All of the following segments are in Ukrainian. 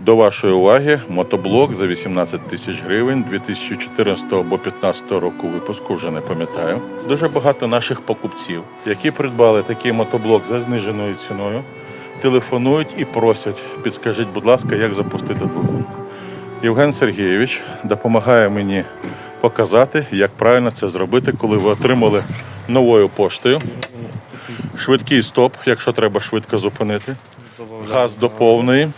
До вашої уваги мотоблок за 18 тисяч гривень 2014 або 2015 року випуску, вже не пам'ятаю. Дуже багато наших покупців, які придбали такий мотоблок за зниженою ціною, телефонують і просять, підскажіть, будь ласка, як запустити двигун. Євген Сергійович допомагає мені показати, як правильно це зробити, коли ви отримали новою поштою. Швидкий стоп, якщо треба швидко зупинити. Газ до повної.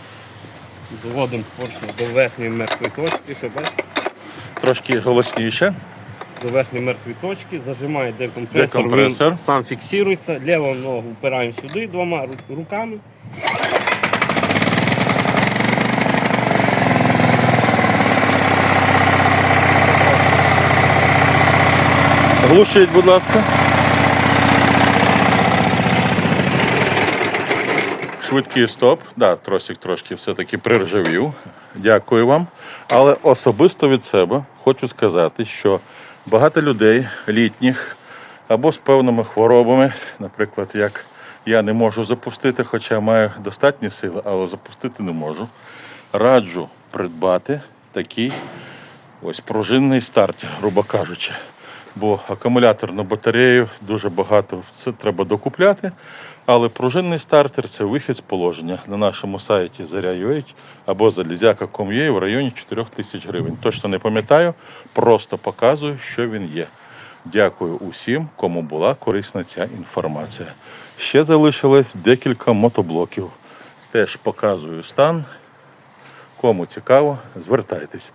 Доводимо поршня до верхньої мертвої точки, що бачите? Трошки голосніше. До верхньої мертвої точки, зажимає декомпресор, Декомпресор. він сам фіксується, ліву ногу впираємо сюди двома руками. Глушіть, будь ласка. Швидкий стоп. Да, тросик трошки все-таки приржавів. Дякую вам. Але особисто від себе хочу сказати, що багато людей літніх або з певними хворобами, наприклад, як я не можу запустити, хоча маю достатні сили, але запустити не можу. Раджу придбати такий ось пружинний стартер, грубо кажучи. Бо акумулятор на батарею дуже багато це треба докупляти. Але пружинний стартер це вихід з положення на нашому сайті Заря.ua або залізяка.com.ua в районі 4 тисяч гривень. Точно не пам'ятаю, просто показую, що він є. Дякую усім, кому була корисна ця інформація. Ще залишилось декілька мотоблоків. Теж показую стан. Кому цікаво, звертайтесь.